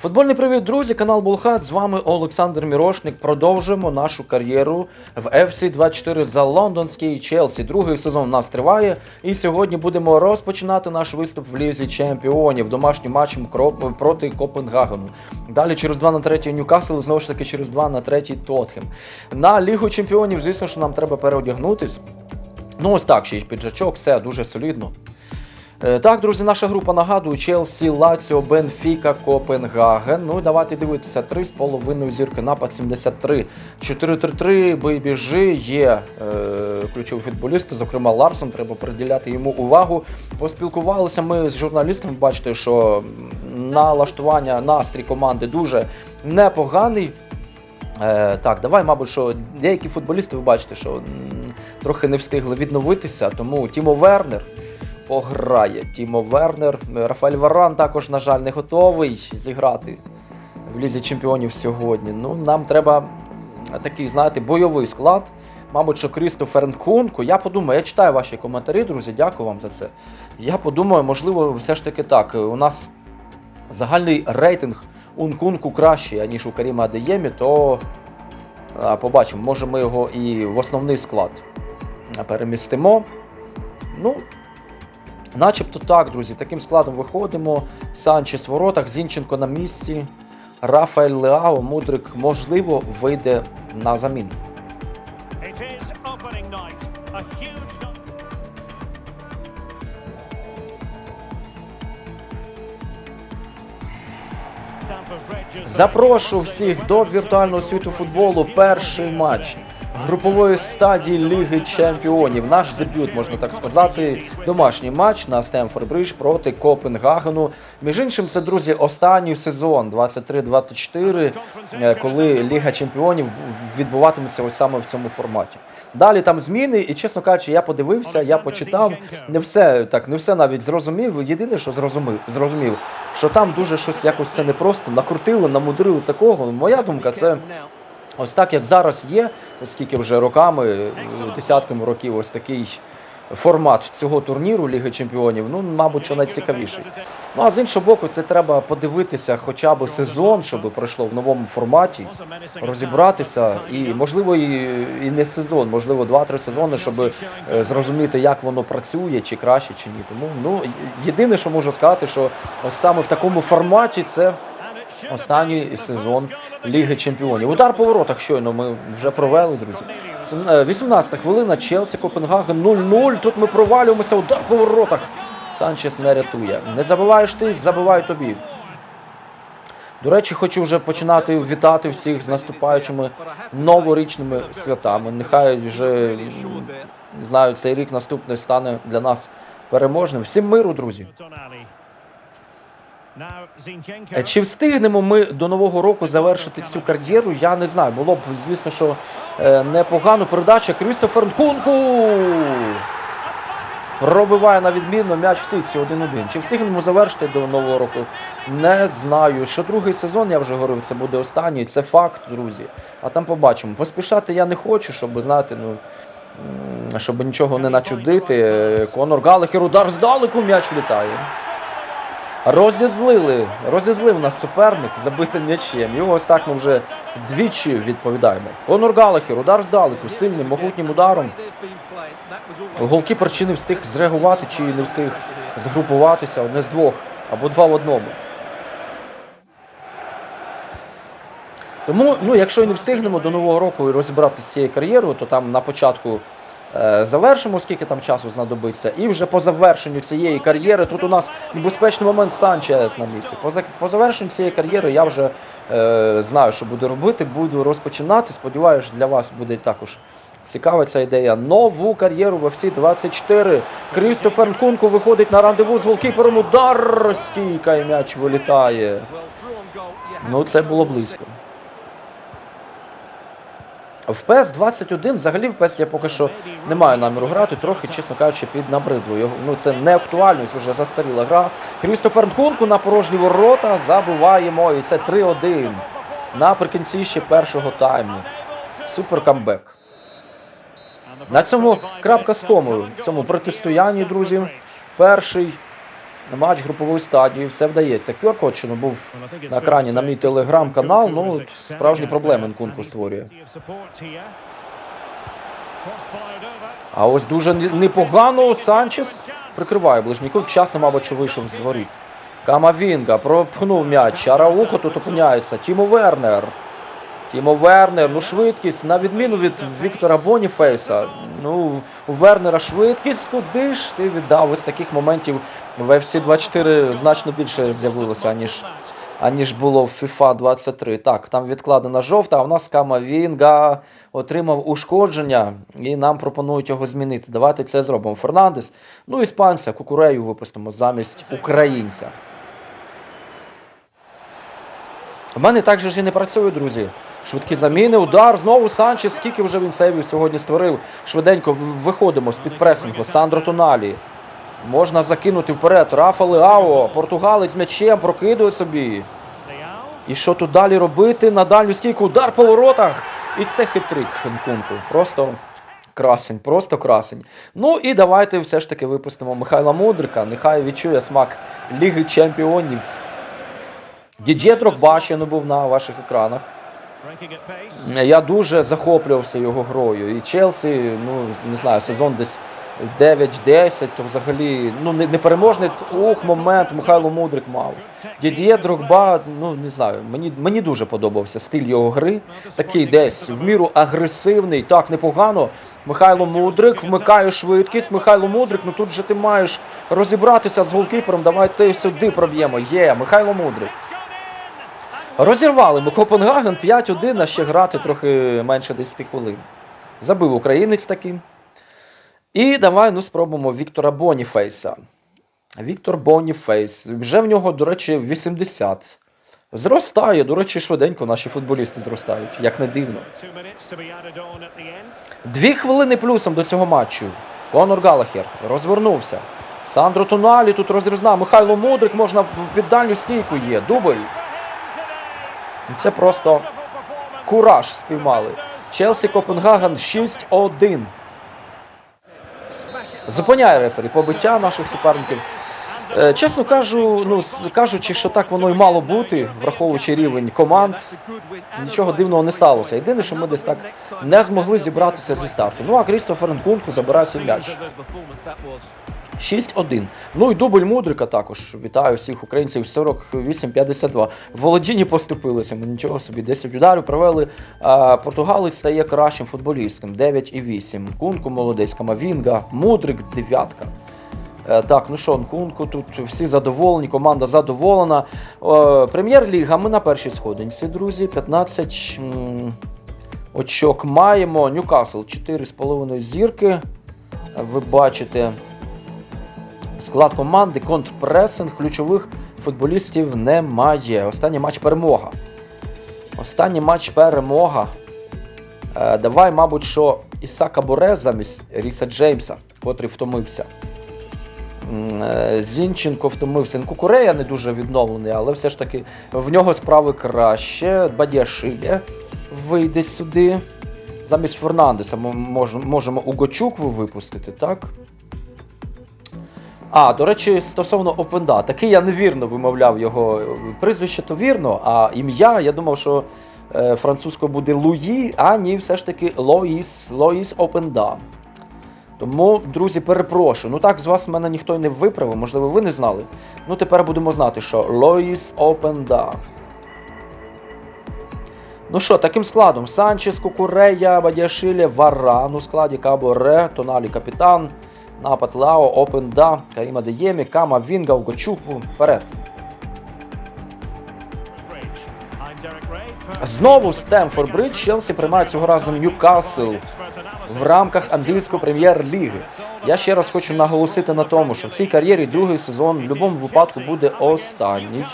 Футбольний привіт, друзі! Канал Булхат. З вами Олександр Мірошник. Продовжуємо нашу кар'єру в FC 24 за лондонський Челсі. Другий сезон у нас триває. І сьогодні будемо розпочинати наш виступ в Лізі Чемпіонів домашнім матчем проти Копенгагену. Далі через 2 на 3 Ньюкасл, і знову ж таки через 2 на 3 Тотхем. На Лігу Чемпіонів, звісно, що нам треба переодягнутись. Ну, ось так, ще й піджачок, все дуже солідно. Е, Так, друзі, наша група нагадую: Челсі, Лаціо, Бенфіка, Копенгаген. Ну і давайте дивитися. 3,5 зірки, напад 73. 4-3-3, Бейбіжи, є е, ключові футболісти, зокрема Ларсон, треба приділяти йому увагу. Поспілкувалися ми з журналістом, бачите, що налаштування, настрій команди дуже непоганий. Е, так, давай, мабуть, що деякі футболісти, ви бачите, що трохи не встигли відновитися, тому Тімо Вернер пограє. Тімо Вернер. Рафаель Варан також, на жаль, не готовий зіграти в Лізі Чемпіонів сьогодні. Ну, нам треба такий, знаєте, бойовий склад. Мабуть, що Крістофер Нкунку. Я подумаю, я читаю ваші коментарі, друзі, дякую вам за це. Я подумаю, можливо, все ж таки так. У нас загальний рейтинг у Нкунку кращий, ніж у Каріма Адеємі, то побачимо, може ми його і в основний склад перемістимо. Ну, начебто так, друзі, таким складом виходимо. Санчес в воротах, Зінченко на місці. Рафаель Леао, Мудрик, можливо, вийде на заміну. Запрошую всіх до віртуального світу футболу. Перший матч групової стадії Ліги Чемпіонів. Наш дебют, можна так сказати, домашній матч на Стемфорд Бридж проти Копенгагену. Між іншим, це друзі, останній сезон 23-24, е, коли Ліга Чемпіонів відбуватиметься ось саме в цьому форматі. Далі там зміни, і чесно кажучи, я подивився, я почитав. Не все так, не все навіть зрозумів. Єдине, що зрозумів, зрозумів, що там дуже щось якось це непросто накрутили, намудрили такого. Моя думка, це ось так, як зараз є, скільки вже роками, е, десятками років, ось такий формат цього турніру Ліги Чемпіонів. Ну, мабуть, що найцікавіший. Ну а з іншого боку, це треба подивитися, хоча б сезон, щоб пройшло в новому форматі, розібратися, і можливо, і, не сезон, можливо, два-три сезони, щоб е, зрозуміти, як воно працює, чи краще, чи ні. Тому ну єдине, що можу сказати, що ось саме в такому форматі це останній сезон Ліги Чемпіонів. Удар по воротах щойно ми вже провели, друзі. Сем- е, 18 хвилина, Челсі, Копенгаген 0-0. Тут ми провалюємося, удар по воротах. Санчес не рятує. Не забиваєш ти, забивай тобі. До речі, хочу вже починати вітати всіх з наступаючими новорічними святами. Нехай вже не знаю, цей рік наступний стане для нас переможним. Всім миру, друзі. Чи встигнемо ми до нового року завершити цю кар'єру? Я не знаю. Було б, звісно, що е, непогано. Передача Крістофер Нкунку пробиває на відмінно м'яч в сітці 1-1. Чи встигнемо завершити до нового року? Не знаю. Що другий сезон, я вже говорив, це буде останній. Це факт, друзі. А там побачимо. Поспішати я не хочу, щоб знаєте, ну. Щоб нічого не начудити. Е, Конор Галахер удар здалеку м'яч літає. Розізлили, розізлив нас суперник забитим м'ячем. І ось так ми вже двічі відповідаємо. Конор Галахер, удар здалеку, сильним, могутнім ударом. Голкіпер чи не встиг зреагувати, чи не встиг згрупуватися одне з двох або два в одному. Тому, ну, якщо і не встигнемо до нового року і розібратися з цією кар'єрою, то там на початку завершимо, скільки там часу знадобиться, і вже по завершенню цієї кар'єри, тут у нас небезпечний момент Санчес на місці. По, завершенню цієї кар'єри я вже е, знаю, що буду робити, буду розпочинати. Сподіваюся, для вас буде також цікава ця ідея. Нову кар'єру в FC 24. Крістофер Нкунку виходить на рандеву з голкіпером. Удар стійка і м'яч вилітає. Ну, це було близько. В PES 21 взагалі в PES я поки що не маю наміру грати, трохи, чесно кажучи, під набридло. Ну, це не актуальність, вже застаріла гра. Крістофер Нкунку на порожні ворота забиваємо. І це 3-1 наприкінці ще першого тайму. Супер камбек. На цьому крапка з комою. Цьому протистоянні, друзі. Перший матч групової стадії, все вдається. Кьорк, що ну, був на екрані на мій телеграм-канал, ну справжні проблеми Нкунку створює. А ось дуже непогано Санчес прикриває ближній кут. Часом, мабуть, вийшов з воріт. Камавінга пропхнув м'яч. Араухо тут опиняється. Тімо Вернер. Тімо Вернер, ну швидкість, на відміну від Віктора Боніфейса. Ну, у Вернера швидкість, куди ж ти віддав? Ось таких моментів в FC 24 значно більше з'явилося, аніж, аніж було в FIFA 23. Так, там відкладена жовта, а в нас Камавінга отримав ушкодження і нам пропонують його змінити. Давайте це зробимо. Фернандес. Ну, іспанця, кукурею випустимо замість українця. У мене так же ж і не працює, друзі. Швидкі заміни, удар. Знову Санчес. Скільки вже він сейвів сьогодні створив. Швиденько виходимо з-під пресингу. Сандро Тоналі. Можна закинути вперед. Рафа Леао. Португалець м'ячем прокидує собі. І що тут далі робити? На дальню стійку. Удар по воротах. І це хитрик Нкунку. Просто красень, просто красень. Ну і давайте все ж таки випустимо Михайла Мудрика. Нехай відчує смак Ліги Чемпіонів. Ще не був на ваших екранах. Я дуже захоплювався його грою. І Челсі, ну не знаю, сезон десь 9-10, то взагалі ну не- непереможний ух, момент Михайло Мудрик мав. Дідє Дрогба, ну не знаю, мені, мені дуже подобався стиль його гри. Такий десь в міру агресивний, так непогано. Михайло Мудрик вмикає швидкість. Михайло Мудрик, ну тут же ти маєш розібратися з голкіпером. Давай ти сюди проб'ємо. Є, Михайло Мудрик. Розірвали ми Копенгаген 5-1, а ще грати трохи менше 10 хвилин. Забив українець таким. І давай ну, спробуємо Віктора Боніфейса. Віктор Боніфейс. Вже в нього, до речі, 80. Зростає, до речі, швиденько наші футболісти зростають, як не дивно. Дві хвилини плюсом до цього матчу. Конор Галахер розвернувся. Сандро Тоналі тут розрізна. Михайло Мудрик можна в під дальню стійку є. Дубль. Це просто кураж спіймали. Челсі Копенгаген 6-1. Зупиняє рефері побиття наших суперників. Е, Чесно кажу, ну кажучи, що так воно й мало бути, враховуючи рівень команд, нічого дивного не сталося. Єдине, що ми десь так не змогли зібратися зі старту. Ну а Крістофер Нкунку забирає свій м'яч. 6-1. Ну і дубль Мудрика також. Вітаю всіх українців 48-52. В Володіні поступилися. Ми нічого собі 10 ударів провели. Португалець стає кращим футболістом. 9,8. Кунку молодець, Камавінга, Мудрик дев'ятка. Е, Так, ну що, Нкунку, тут всі задоволені, команда задоволена. Прем'єр-ліга, ми на першій сходинці, друзі. 15 очок маємо. Ньюкасл 4,5 зірки. Ви бачите. Склад команди, контрпресинг, ключових футболістів немає. Останній матч перемога. Останній матч перемога. Е, давай, мабуть, що Ісака Боре замість Ріса Джеймса, котрий втомився. Е, Зінченко втомився. Ну, Кукурея не дуже відновлений, але все ж таки в нього справи краще. Бадіашилі вийде сюди. Замість Фернандеса ми мож- можемо Угочукву випустити, так? А, до речі, стосовно Опенда, такий я невірно вимовляв його прізвище, то вірно, а ім'я, я думав, що е, французькою буде Луї, а ні, все ж таки Лоїс, Лоїс Опенда. Тому, друзі, перепрошую. Ну так з вас мене ніхто не виправив, можливо, ви не знали. Ну тепер будемо знати, що Лоїс Опенда. Ну що, таким складом: Санчес, Кукурея, Бадяшилі, Варан у складі Каборе, Тоналі капітан, напад Лао, Опенда, Каріма Деємі, Кама, Вінга, Угочупу. Вперед. Знову Стемфорд Бридж, Челсі приймає цього разу Ньюкасл в рамках англійської прем'єр-ліги. Я ще раз хочу наголосити на тому, що в цій кар'єрі другий сезон в будь-якому випадку буде останній.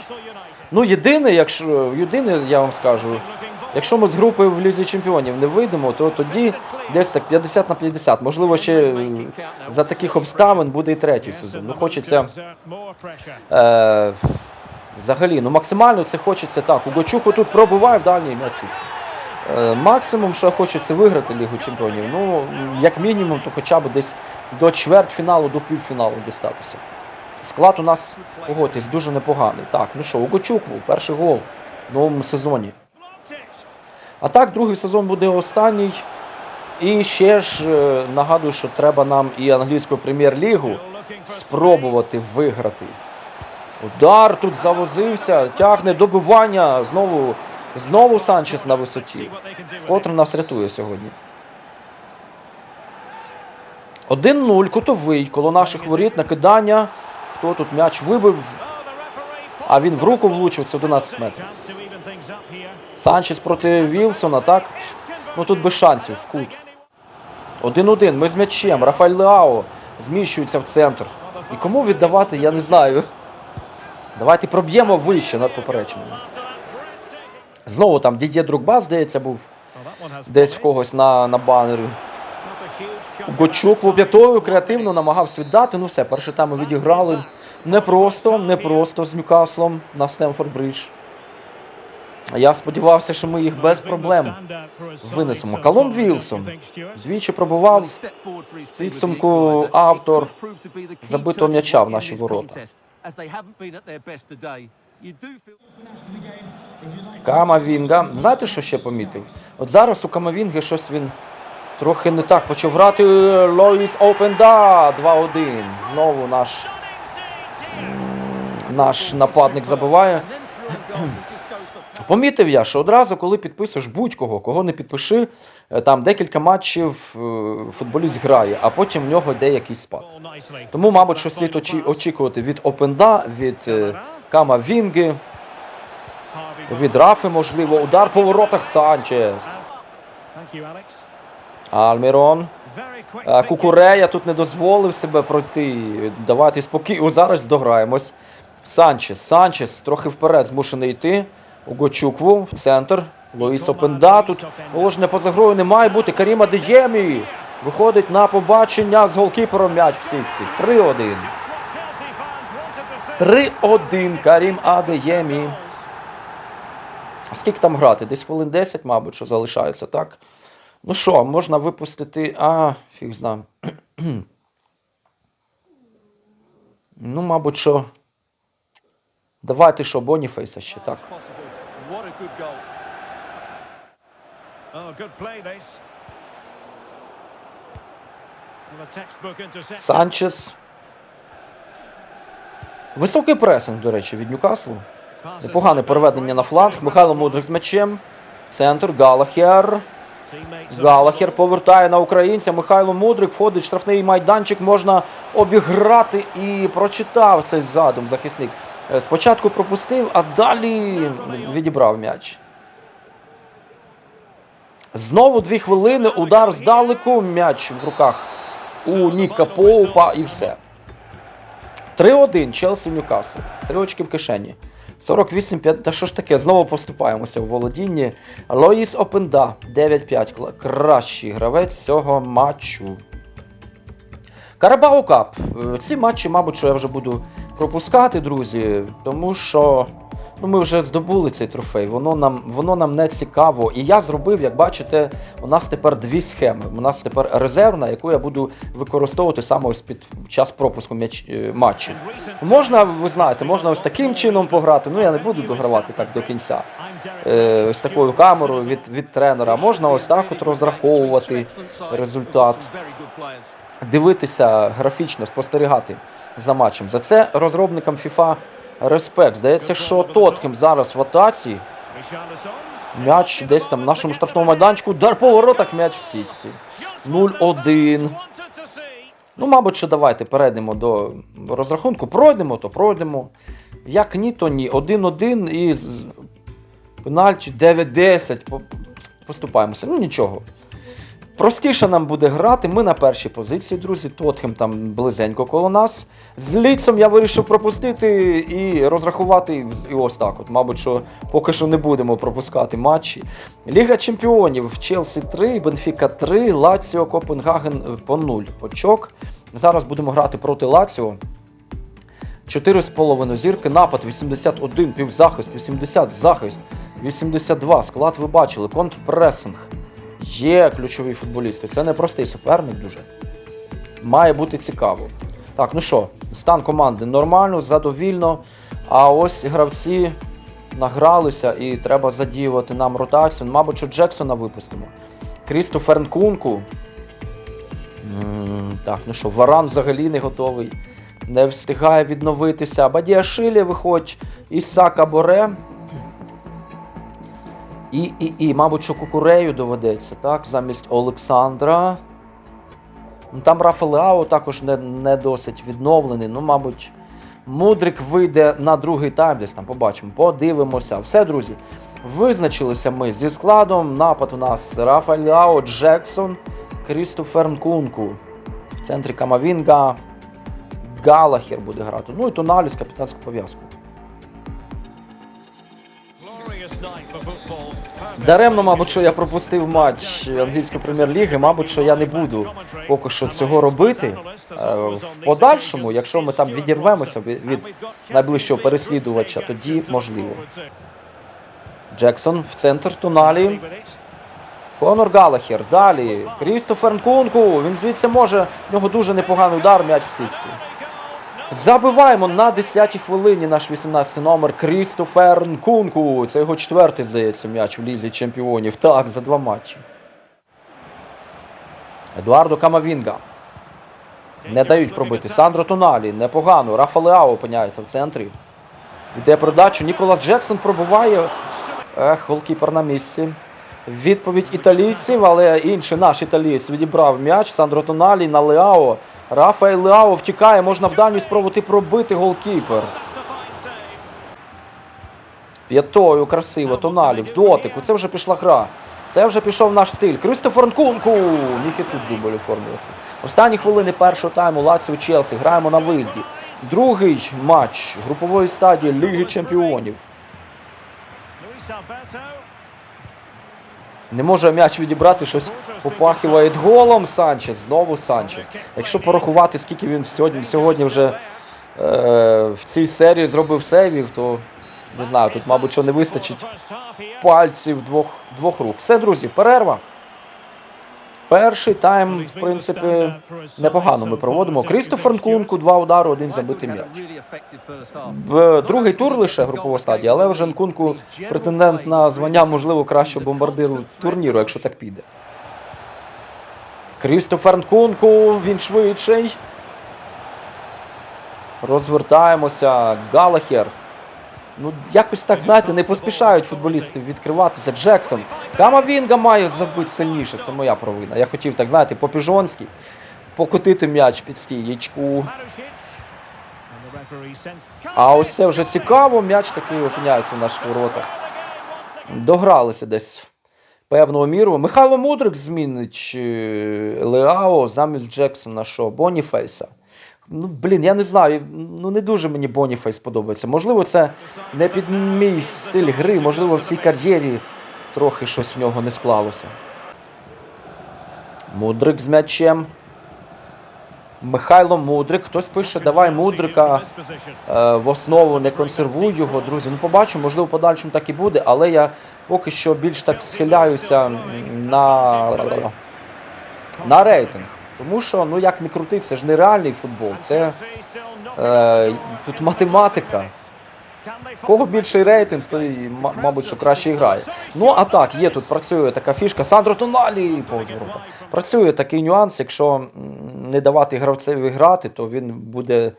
Ну, єдине, якщо єдине, я вам скажу, якщо ми з групи в Лізі Чемпіонів не вийдемо, то тоді десь так 50 на 50. Можливо, ще е, за таких обставин буде і третій сезон. Ну, хочеться е, взагалі, ну максимально це хочеться так. У Угочуку тут пробуває в дальній м'яч. Е, Максимум, що хочеться виграти Лігу Чемпіонів, ну, як мінімум, то хоча б десь до чвертьфіналу, до півфіналу дістатися. Склад у нас, погодьтесь, дуже непоганий. Так, ну що, Угочукву, перший гол в новому сезоні. А так, другий сезон буде останній. І ще ж е, нагадую, що треба нам і англійську прем'єр-лігу спробувати виграти. Удар тут завозився, тягне добивання. Знову, знову Санчес на висоті. Вкотре нас рятує сьогодні. 1-0, кутовий, коло наших воріт, накидання. Хто тут м'яч вибив? А він в руку влучив, це 11 метрів. Санчес проти Вілсона, так? Ну тут без шансів, в кут. 1-1, ми з м'ячем. Рафаель Леао зміщується в центр. І кому віддавати, я не знаю. Давайте проб'ємо вище над поперечною. Знову там Дідє Друкба, здається, був десь в когось на, на банері. Гочук п'ятою креативно намагався віддати. Ну все, перший тайм ми відіграли. Непросто, непросто з Ньюкаслом на Стемфорд Бридж. Я сподівався, що ми їх без проблем винесемо. Калом Вілсон двічі пробував підсумку автор забитого м'яча в наші ворота. Камавінга. Знаєте, що ще помітив? От зараз у Камавінги щось він трохи не так почав грати. Лоїс Опенда 2-1. Знову наш, наш нападник забиває. Помітив я, що одразу, коли підписуєш будь-кого, кого не підпиши, е, там декілька матчів е, футболіст грає, а потім в нього йде якийсь спад. Тому, мабуть, що слід очі- очікувати від Опенда, від е, Кама Вінги, від Рафи, можливо, удар по воротах Санчес. Альмірон. Кукурея тут не дозволив себе пройти. Давайте спокійно. Зараз дограємось. Санчес. Санчес трохи вперед змушений йти. Угочукву в центр. Луїс Опенда. Тут положення поза грою не має бути. Каріма Деємі виходить на побачення з голкіпером м'яч в Сіксі. 3-1. 3-1. Карім Адеємі. Скільки там грати? Десь хвилин 10, мабуть, що залишається, так? Ну що, можна випустити. А, фіг знаю. ну, мабуть, що. Давайте що, Боніфейса ще, так. Санчес. Високий пресинг, до речі, від Ньюкаслу. Непогане переведення на фланг. Михайло Мудрик з м'ячем. Центр. Галахер. Галахер повертає на українця. Михайло Мудрик входить в штрафний майданчик. Можна обіграти і прочитав цей задум захисник. Е, Спочатку пропустив, а далі відібрав м'яч. Знову дві хвилини. Удар здалеку. М'яч в руках у Ніка Поупа і все. 3-1 Челсі Ньюкасл. Три очки в кишені. 48-5. Та що ж таке? Знову поступаємося в володінні. Лоїс Опенда 9-5. Кращий гравець цього матчу. Карабау Кап. Е, Ці матчі, мабуть, що я вже буду пропускати, друзі, тому що ну, ми вже здобули цей трофей. Воно нам, воно нам не цікаво. І я зробив, як бачите, у нас тепер дві схеми. У нас тепер резервна, яку я буду використовувати саме ось під час пропуску м'яч, е, матчів. Можна, ви знаєте, можна ось таким чином пограти. Ну я не буду догравати так до кінця. Е, ось такою камерою від, від тренера. Можна ось так от розраховувати результат. Дивитися графічно, спостерігати за матчем. За це розробникам FIFA респект. Здається, що Тотхем зараз в атаці. М'яч десь там в нашому штрафному майданчику. Удар по воротах, м'яч в сітці. 0-1. Ну, мабуть, що давайте перейдемо до розрахунку. Пройдемо, то пройдемо. Як ні, то ні. 1-1 і з пенальті 9-10. Поступаємося. Ну нічого. Простіше нам буде грати. Ми на першій позиції, друзі. Тотхем там близенько коло нас. З ліцом я вирішив пропустити і розрахувати. І ось так. От, мабуть, що поки що не будемо пропускати матчі. Ліга чемпіонів Челсі 3, Бенфіка 3, Лаціо, Копенгаген е, по 0 очок. Зараз будемо грати проти Лаціо. 4,5 зірки, напад 81, півзахист, 80 захист, 82. Склад ви бачили, контрпресинг. Є ключові футболісти. Це не простий суперник дуже. Має бути цікаво. Так, ну що, стан команди нормально, задовільно. А ось гравці награлися і треба задіювати нам ротацію. Мабуть, що Джексона випустимо. Крістофер Нкунку. Так, ну що, Варан взагалі не готовий. Не встигає відновитися. Бадіашилі виходь. Ісака Боре. І, і, і, мабуть, що Кукурею доведеться, так? Замість Олександра. Ну, Там Рафалеао також не, не досить відновлений. Ну, мабуть, Мудрик вийде на другий тайм, десь там побачимо. Подивимося. Все, друзі. Визначилися ми зі складом. Напад у нас Рафалеао, Джексон, Крістофер Нкунку. В центрі Камавінга. Галахер буде грати. Ну і Тоналі з капітанську пов'язку. Даремно, мабуть, що я пропустив матч англійської прем'єр-ліги. Мабуть, що я не буду поки що цього робити. Е, В подальшому, якщо ми там відірвемося від найближчого переслідувача, тоді можливо. Джексон в центр туналі. Конор Галахер. Далі. Крістофер Нкунку. Він звідси може. В нього дуже непоганий удар, м'яч в сіксі. Забиваємо на 10-й хвилині наш 18-й номер Крістофер Нкунку. Це його четвертий, здається, м'яч в лізі чемпіонів. Так, за два матчі. Едуардо Камавінга. Не дають пробити. Сандро Тоналі. Непогано. Рафалеао опиняється в центрі. Йде передачу. Ніколас Джексон пробуває. Ех, голкіпер на місці. Відповідь італійців, але інший наш італієць відібрав м'яч. Сандро Тоналі на Леао. Рафаель Леао втікає, можна в дальній спробувати пробити голкіпер. П'ятою красиво, Тоналі, в дотику. Це вже пішла гра. Це вже пішов наш стиль. Кристофер Нкунку! Міг і тут дубль оформлювати. Останні хвилини першого тайму Лаціо Челсі. Граємо на виїзді. Другий матч групової стадії Ліги Чемпіонів. Не може м'яч відібрати, щось попахиває голом Санчес. Знову Санчес. Якщо порахувати, скільки він сьогодні, сьогодні вже е, в цій серії зробив сейвів, то не знаю, тут, мабуть, що не вистачить пальців двох, двох рук. Все, друзі, перерва. Перший тайм, в принципі, непогано ми проводимо. Крістофер Нкунку, два удари, один забитий м'яч. В другий тур лише групова стадія, але вже Нкунку претендент на звання, можливо, кращого бомбардиру турніру, якщо так піде. Крістофер Нкунку, він швидший. Розвертаємося. Галахер. Ну, якось так, знаєте, не поспішають футболісти відкриватися. Джексон. Камавінга має забити сильніше, це моя провина. Я хотів, так знаєте, по-піжонськи покотити м'яч під стієчку. А ось це вже цікаво, м'яч такий опиняється в наших воротах. Догралися десь певного міру. Михайло Мудрик змінить е, Леао замість Джексона, що Боніфейса. Ну, блін, я не знаю. Ну не дуже мені Боніфейс подобається. Можливо, це не під мій стиль гри, можливо, в цій кар'єрі трохи щось в нього не склалося. Мудрик з м'ячем. Михайло Мудрик. Хтось пише, давай Мудрика е, в основу не консервуй його, друзі. Ну, побачимо, можливо, в подальшому так і буде, але я поки що більш так схиляюся на, на рейтинг. Тому що, ну як не крути, це ж не реальний футбол. Це е, тут математика. В кого більший рейтинг, той, мабуть, що краще грає. Ну а так, є тут працює така фішка. Сандро Тоналі повз ворота. Працює такий нюанс, якщо не давати гравцеві грати, то він буде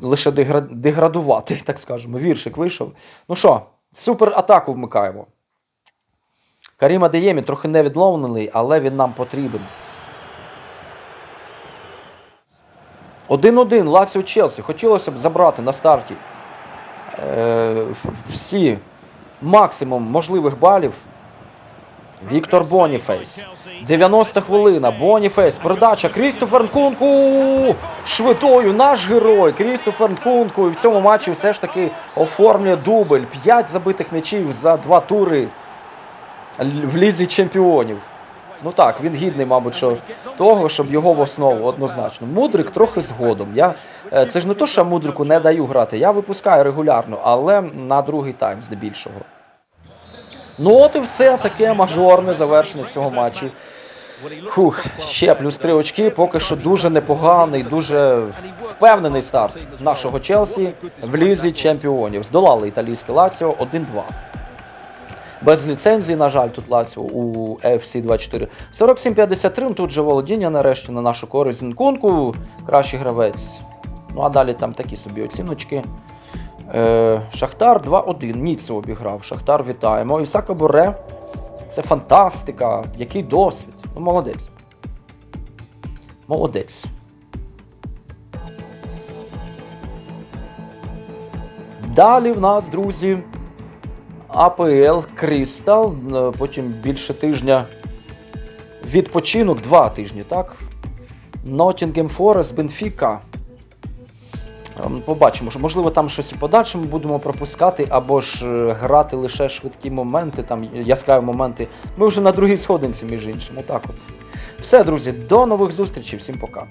лише деградувати, так скажемо. Віршик вийшов. Ну що, супер атаку вмикаємо. Каріма Деємі трохи не відловлений, але він нам потрібен. 1-1 Лаціо Челсі. Хотілося б забрати на старті е, всі максимум можливих балів. Віктор Боніфейс. 90 хвилина. Боніфейс. Передача. Крістофер Нкунку. Швидою наш герой. Крістофер Нкунку. І в цьому матчі все ж таки оформлює дубль. 5 забитих м'ячів за два тури в лізі чемпіонів. Ну так, він гідний, мабуть, що того, щоб його в основу однозначно. Мудрик трохи згодом. Я, е, це ж не то, що мудрику не даю грати. Я випускаю регулярно, але на другий тайм здебільшого. Ну от і все таке мажорне завершення цього матчу. Хух, ще плюс три очки. Поки що дуже непоганий, дуже впевнений старт нашого Челсі в лізі чемпіонів. Здолали італійське Лаціо 1-2. Без ліцензії, на жаль, тут Лаціо у FC 24. 47-53, ну, тут же володіння нарешті на нашу користь Зінкунку. Кращий гравець. Ну а далі там такі собі оціночки. Е, Шахтар 2-1. Ніцце обіграв. Шахтар вітаємо. Ісака Боре. Це фантастика. Який досвід. Ну, молодець. Молодець. Далі в нас, друзі, АПЛ Кристал. Е, Потім більше тижня відпочинок, два тижні, так? Ноттінгем Форест, Бенфіка. Ем, Побачимо, що можливо там щось в подальшому будемо пропускати, або ж е, грати лише швидкі моменти, там яскраві моменти. Ми вже на другій сходинці, між іншим. Отак от. Все, друзі, до нових зустрічей, всім пока.